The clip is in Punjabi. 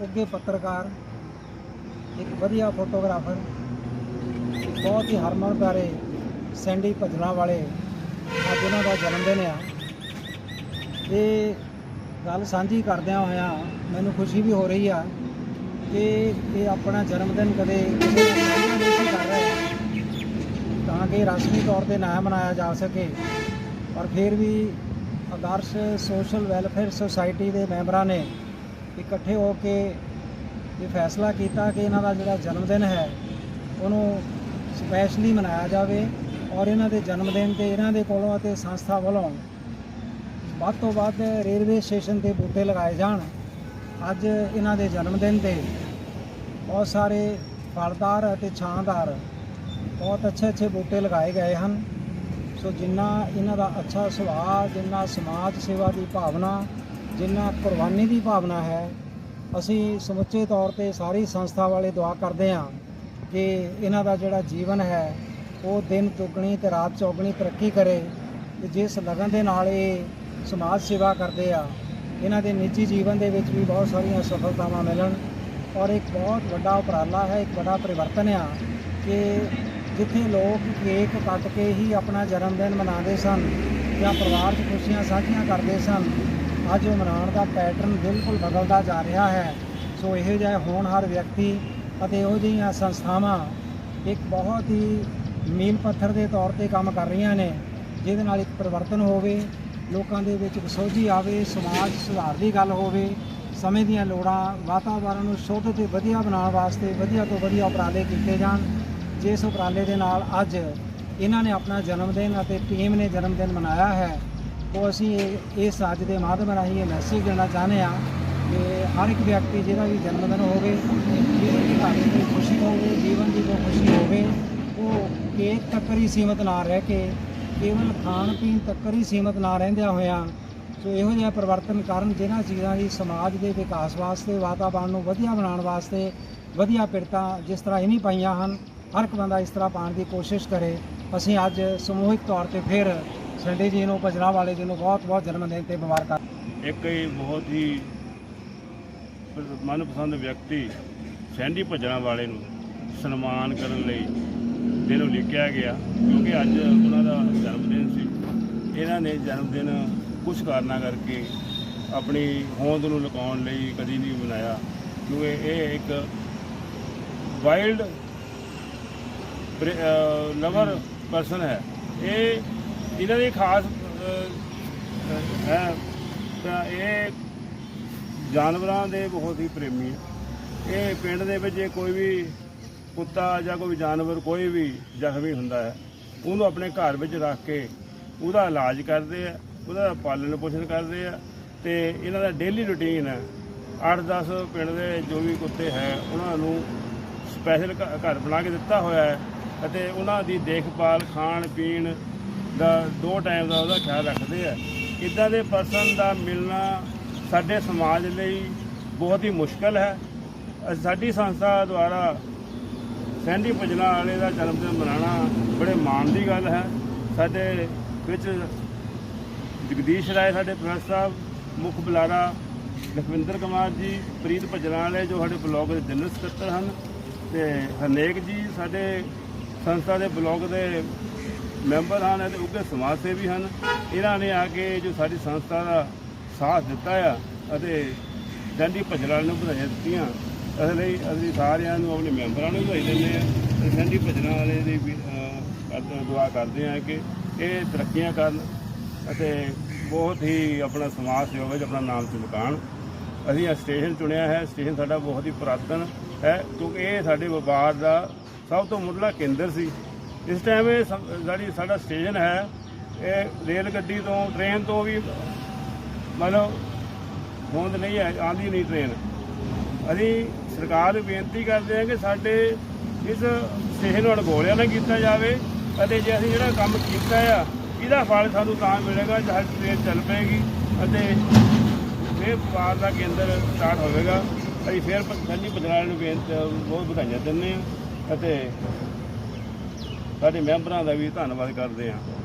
ਉੱਘੇ ਪੱਤਰਕਾਰ, ਇੱਕ ਵਧੀਆ ਫੋਟੋਗ੍ਰਾਫਰ, ਬਹੁਤ ਹੀ ਹਰਮਨ ਪਿਆਰੇ ਸੈਂਡੀ ਭਜਨਾ ਵਾਲੇ ਅੱਜ ਉਹਨਾਂ ਦਾ ਜਨਮ ਦਿਨ ਆ। ਇਹ ਗੱਲ ਸਾਂਝੀ ਕਰਦਿਆਂ ਹੋਇਆਂ ਮੈਨੂੰ ਖੁਸ਼ੀ ਵੀ ਹੋ ਰਹੀ ਆ ਕਿ ਇਹ ਆਪਣਾ ਜਨਮ ਦਿਨ ਕਦੇ ਕਿਸੇ ਤਾਂ ਕਿ ਰਸਮੀ ਤੌਰ ਤੇ ਨਾ ਮਨਾਇਆ ਜਾ ਸਕੇ ਪਰ ਫਿਰ ਵੀ ਆਦਰਸ਼ ਸੋਸ਼ਲ ਵੈਲਫੇਅਰ ਸੁਸਾਇਟੀ ਦੇ ਮੈਂਬਰਾਂ ਨੇ ਇਕੱਠੇ ਹੋ ਕੇ ਇਹ ਫੈਸਲਾ ਕੀਤਾ ਕਿ ਇਹਨਾਂ ਦਾ ਜਿਹੜਾ ਜਨਮ ਦਿਨ ਹੈ, ਉਹਨੂੰ ਸਪੈਸ਼ਲੀ ਮਨਾਇਆ ਜਾਵੇ ਔਰ ਇਹਨਾਂ ਦੇ ਜਨਮ ਦਿਨ ਤੇ ਇਹਨਾਂ ਦੇ ਕੋਲੋਂ ਅਤੇ ਸੰਸਥਾ ਵੱਲੋਂ ਵੱਧ ਤੋਂ ਵੱਧ ਰੇਲਵੇ ਸਟੇਸ਼ਨ ਤੇ ਬੂਟੇ ਲਗਾਏ ਜਾਣ। ਅੱਜ ਇਹਨਾਂ ਦੇ ਜਨਮ ਦਿਨ ਤੇ ਬਹੁਤ ਸਾਰੇ ਫਲਦਾਰ ਅਤੇ ਛਾਂਦਾਰ ਬਹੁਤ ਅੱਛੇ ਅੱਛੇ ਬੂਟੇ ਲਗਾਏ ਗਏ ਹਨ। ਸੋ ਜਿੰਨਾ ਇਹਨਾਂ ਦਾ ਅੱਛਾ ਸੁਭਾਅ, ਜਿੰਨਾ ਸਮਾਜ ਸੇਵਾ ਦੀ ਭਾਵਨਾ ਜਿੰਨਾ ਕੁਰਬਾਨੀ ਦੀ ਭਾਵਨਾ ਹੈ, ਅਸੀਂ ਸਮੁੱਚੇ ਤੌਰ ਤੇ ਸਾਰੀ ਸੰਸਥਾ ਵਾਲੇ ਦੁਆ ਕਰਦੇ ਹਾਂ ਕਿ ਇਹਨਾਂ ਦਾ ਜਿਹੜਾ ਜੀਵਨ ਹੈ, ਉਹ ਦਿਨ ਚੁਗਣੀ ਤੇ ਰਾਤ ਚੌਗਣੀ ਤਰੱਕੀ ਕਰੇ ਤੇ ਜਿਸ ਲਗਨ ਦੇ ਨਾਲ ਇਹ ਸਮਾਜ ਸੇਵਾ ਕਰਦੇ ਆ, ਇਹਨਾਂ ਦੇ ਨਿੱਜੀ ਜੀਵਨ ਦੇ ਵਿੱਚ ਵੀ ਬਹੁਤ ਸਾਰੀਆਂ ਸਫਲਤਾਵਾਂ ਮਿਲਣ ਔਰ ਇੱਕ ਬਹੁਤ ਵੱਡਾ ਉਪਰਾਲਾ ਹੈ, ਇੱਕ ਵੱਡਾ ਪਰਿਵਰਤਨ ਆ ਕਿ ਜਿੱਥੇ ਲੋਕ ਕੇਕ ਕੱਟ ਕੇ ਹੀ ਆਪਣਾ ਜਨਮ ਦਿਨ ਮਨਾਉਂਦੇ ਸਨ ਜਾਂ ਪਰਿਵਾਰ 'ਚ ਖੁਸ਼ੀਆਂ ਸਾਂਝੀਆਂ ਕਰਦੇ ਸਨ ਅੱਜ ਉਹ ਮਨਾਉਣ ਦਾ ਪੈਟਰਨ ਬਿਲਕੁਲ ਬਦਲਦਾ ਜਾ ਰਿਹਾ ਹੈ। ਸੋ ਇਹੋ ਜਿਹੇ ਹੋਣਹਾਰ ਵਿਅਕਤੀ ਅਤੇ ਇਹੋ ਜਿਹੀਆਂ ਸੰਸਥਾਵਾਂ ਇੱਕ ਬਹੁਤ ਹੀ ਮੀਲ ਪੱਥਰ ਦੇ ਤੌਰ ਤੇ ਕੰਮ ਕਰ ਰਹੀਆਂ ਨੇ, ਜਿਹਦੇ ਨਾਲ ਇੱਕ ਪਰਿਵਰਤਨ ਹੋਵੇ, ਲੋਕਾਂ ਦੇ ਵਿੱਚ ਸੋਝੀ ਆਵੇ, ਸਮਾਜ ਸੁਧਾਰ ਦੀ ਗੱਲ ਹੋਵੇ, ਸਮੇਂ ਦੀਆਂ ਲੋੜਾਂ ਵਾਤਾਵਰਣ ਨੂੰ ਸ਼ੁੱਧ ਤੇ ਵਧੀਆ ਬਣਾਉਣ ਵਾਸਤੇ ਵਧੀਆ ਤੋਂ ਵਧੀਆ ਉਪਰਾਲੇ ਕੀਤੇ ਜਾਣ। ਜਿਸ ਉਪਰਾਲੇ ਦੇ ਨਾਲ ਅੱਜ ਇਹਨਾਂ ਨੇ ਆਪਣਾ ਜਨਮ ਦਿਨ ਅਤੇ ਟੀਮ ਨੇ ਜਨਮ ਦਿਨ ਮਨਾਇਆ ਹੈ। ਉਹ ਅਸੀਂ ਇਹ ਇਸ ਅੱਜ ਦੇ ਮਾਧਿਅਮ ਰਾਹੀਂ ਇਹ ਮੈਸੇਜ ਦੇਣਾ ਚਾਹੁੰਦੇ ਹਾਂ ਕਿ ਹਰ ਇੱਕ ਵਿਅਕਤੀ ਜਿਹਦਾ ਵੀ ਜਨਮ ਦਿਨ ਹੋਵੇ, ਜੀਵਨ ਵੀ ਘਰ ਦੀ ਖੁਸ਼ੀ ਹੋਵੇ, ਜੀਵਨ ਦੀ ਕੋਈ ਖੁਸ਼ੀ ਹੋਵੇ, ਉਹ ਕੇਕ ਤੱਕ ਹੀ ਸੀਮਤ ਨਾ ਰਹਿ ਕੇ, ਕੇਵਲ ਖਾਣ ਪੀਣ ਤੱਕ ਹੀ ਸੀਮਤ ਨਾ ਰਹਿੰਦਿਆਂ ਹੋਇਆਂ, ਸੋ ਇਹੋ ਜਿਹਾ ਪਰਿਵਰਤਨ ਕਾਰਨ ਜਿਹਨਾਂ ਚੀਜ਼ਾਂ ਦੀ ਸਮਾਜ ਦੇ ਵਿਕਾਸ ਵਾਸਤੇ, ਵਾਤਾਵਰਣ ਨੂੰ ਵਧੀਆ ਬਣਾਉਣ ਵਾਸਤੇ ਵਧੀਆ ਪਿਰਤਾਂ ਜਿਸ ਤਰ੍ਹਾਂ ਇਹ ਨਹੀਂ ਪਾਈਆਂ ਹਨ, ਹਰ ਇੱਕ ਬੰਦਾ ਇਸ ਤਰ੍ਹਾਂ ਪਾਉਣ ਦੀ ਕੋਸ਼ਿਸ਼ ਕਰੇ। ਅਸੀਂ ਅੱਜ ਸਮੂਹਿਕ ਤੌਰ ਤੇ ਫਿਰ ਸੰਡੇ ਜੀ ਨੂੰ, ਭਜਨਾ ਵਾਲੇ ਜੀ ਨੂੰ ਬਹੁਤ ਬਹੁਤ ਜਨਮ ਦਿਨ ਤੇ ਮੁਬਾਰਕਾਂ। ਇੱਕ ਹੀ ਬਹੁਤ ਹੀ ਮਨਪਸੰਦ ਵਿਅਕਤੀ ਸੈਂਡੀ ਭੱਜਣਾ ਵਾਲੇ ਨੂੰ ਸਨਮਾਨ ਕਰਨ ਲਈ ਦਿਨ ਉਲੀਕਿਆ ਗਿਆ, ਕਿਉਂਕਿ ਅੱਜ ਉਹਨਾਂ ਦਾ ਜਨਮ ਦਿਨ ਸੀ। ਇਹਨਾਂ ਨੇ ਜਨਮ ਦਿਨ ਕੁਝ ਕਾਰਨਾਂ ਕਰਕੇ ਆਪਣੀ ਹੋਂਦ ਨੂੰ ਲੁਕਾਉਣ ਲਈ ਕਦੀ ਨਹੀਂ ਮਨਾਇਆ। ਕਿਉਂਕਿ ਇਹ ਇੱਕ ਵਾਈਲਡ ਲਵਰ ਪਰਸਨ ਹੈ। ਇਹ ਇਹਨਾਂ ਦੀ ਖਾਸ ਹੈ ਤਾਂ ਇਹ ਜਾਨਵਰਾਂ ਦੇ ਬਹੁਤ ਹੀ ਪ੍ਰੇਮੀ ਹੈ ਇਹ ਪਿੰਡ ਦੇ ਵਿੱਚ ਜੇ ਕੋਈ ਵੀ ਕੁੱਤਾ ਜਾਂ ਕੋਈ ਜਾਨਵਰ, ਕੋਈ ਵੀ ਜ਼ਖਮੀ ਹੁੰਦਾ ਹੈ, ਉਹਨੂੰ ਆਪਣੇ ਘਰ ਵਿੱਚ ਰੱਖ ਕੇ ਉਹਦਾ ਇਲਾਜ ਕਰਦੇ ਆ, ਉਹਦਾ ਪਾਲਣ ਪੋਸ਼ਣ ਕਰਦੇ ਆ ਤੇ ਇਹਨਾਂ ਦਾ ਡੇਲੀ ਰੁਟੀਨ ਹੈ। 8-10 ਪਿੰਡ ਦੇ ਜੋ ਵੀ ਕੁੱਤੇ ਹੈ, ਉਹਨਾਂ ਨੂੰ ਸਪੈਸ਼ਲ ਘਰ ਬਣਾ ਕੇ ਦਿੱਤਾ ਹੋਇਆ ਹੈ ਅਤੇ ਉਹਨਾਂ ਦੀ ਦੇਖਭਾਲ ਖਾਣ ਪੀਣ ਦਾ ਦੋ ਟਾਈਮ ਦਾ ਉਹਦਾ ਖਿਆਲ ਰੱਖਦੇ ਆ। ਇਦਾਂ ਦੇ ਪਰਸਨ ਦਾ ਮਿਲਣਾ ਸਾਡੇ ਸਮਾਜ ਲਈ ਬਹੁਤ ਹੀ ਮੁਸ਼ਕਲ ਹੈ। ਸਾਡੀ ਸੰਸਥਾ ਦੁਆਰਾ ਸੈਂਡੀ ਭਜਨਾ ਵਾਲੇ ਦਾ ਜਨਮ ਦਿਨ ਮਨਾਉਣਾ ਬੜੇ ਮਾਣ ਦੀ ਗੱਲ ਹੈ। ਸਾਡੇ ਵਿੱਚ ਜਗਦੀਸ਼ ਰਾਏ, ਸਾਡੇ ਪ੍ਰੋਫੈਸਰ ਸਾਹਿਬ, ਮੁੱਖ ਬੁਲਾਰਾ ਲਖਵਿੰਦਰ ਕੁਮਾਰ ਜੀ, ਪ੍ਰੀਤ ਭਜਨਾ ਵਾਲੇ ਜੋ ਸਾਡੇ ਬਲਾਕ ਦੇ ਜਨਰਲ ਸਕੱਤਰ ਹਨ ਤੇ ਹਰਨੇਕ ਜੀ ਸਾਡੇ ਸੰਸਥਾ ਦੇ ਬਲਾਕ ਦੇ ਮੈਂਬਰ ਹਨ ਅਤੇ ਉੱਘੇ ਸਮਾਜ ਸੇਵੀ ਹਨ। ਇਹਨਾਂ ਨੇ ਆ ਕੇ ਜੋ ਸਾਡੀ ਸੰਸਥਾ ਦਾ ਸਾਥ ਦਿੱਤਾ ਆ ਅਤੇ ਸੈਂਡੀ ਭਜਨਾ ਨੂੰ ਵਧਾਈਆਂ ਦਿੱਤੀਆਂ। ਇਸ ਲਈ ਅਸੀਂ ਸਾਰਿਆਂ ਨੂੰ ਆਪਣੇ ਮੈਂਬਰਾਂ ਨੂੰ ਵਧਾਈ ਦਿੰਦੇ ਆ ਤੇ ਸੈਂਡੀ ਭਜਨਾ ਵਾਲੇ ਦੀ ਵੀ, ਅਹ, ਕਰਦੇ- ਦੁਆ ਕਰਦੇ ਆ ਕਿ ਇਹ ਤਰੱਕੀਆਂ ਕਰਨ ਅਤੇ ਬਹੁਤ ਹੀ ਆਪਣਾ ਸਮਾਜ ਸੇਵਾ ਵਿੱਚ ਆਪਣਾ ਨਾਮ ਚਮਕਾਉਣ। ਅਸੀਂ ਸਟੇਸ਼ਨ ਚੁਣਿਆ ਹੈ। ਸਟੇਸ਼ਨ ਸਾਡਾ ਬਹੁਤ ਹੀ ਪੁਰਾਤਨ ਹੈ ਕਿਉਂਕਿ ਇਹ ਸਾਡੇ ਵਪਾਰ ਦਾ ਸਭ ਤੋਂ ਮੁੱਢਲਾ ਕੇਂਦਰ ਸੀ। ਇਸ ਟਾਈਮ ਇਹ ਸਮ- ਜਿਹੜੀ ਸਾਡਾ ਸਟੇਸ਼ਨ ਹੈ, ਇਹ ਰੇਲ ਗੱਡੀ ਤੋਂ ਟ੍ਰੇਨ ਤੋਂ ਵੀ ਮਤਲਬ ਹੋਂਦ ਨਹੀਂ ਹੈ, ਆਉਂਦੀ ਨਹੀਂ ਟ੍ਰੇਨ ਅਸੀਂ ਸਰਕਾਰ ਨੂੰ ਬੇਨਤੀ ਕਰਦੇ ਹਾਂ ਕਿ ਸਾਡੇ ਇਸ ਸਟੇਸ਼ਨ ਨੂੰ ਅਣਗੋਲਿਆ ਨਾ ਕੀਤਾ ਜਾਵੇ ਅਤੇ ਜੇ ਅਸੀਂ ਜਿਹੜਾ ਕੰਮ ਕੀਤਾ ਆ, ਇਹਦਾ ਫਲ ਸਾਨੂੰ ਤਾਂ ਮਿਲੇਗਾ ਜਦ ਟ੍ਰੇਨ ਚੱਲ ਪਏਗੀ ਅਤੇ ਫਿਰ ਵਪਾਰ ਦਾ ਕੇਂਦਰ ਸਟਾਰਟ ਹੋਵੇਗਾ। ਅਸੀਂ ਫਿਰ ਸੰਜੀ ਬਦਲਾਲ ਨੂੰ ਬੇਨਤੀ ਬਹੁਤ ਵਧਾਈਆਂ ਦਿੰਦੇ ਹਾਂ ਅਤੇ ਸਾਡੇ ਮੈਂਬਰਾਂ ਦਾ ਵੀ ਧੰਨਵਾਦ ਕਰਦੇ ਹਾਂ।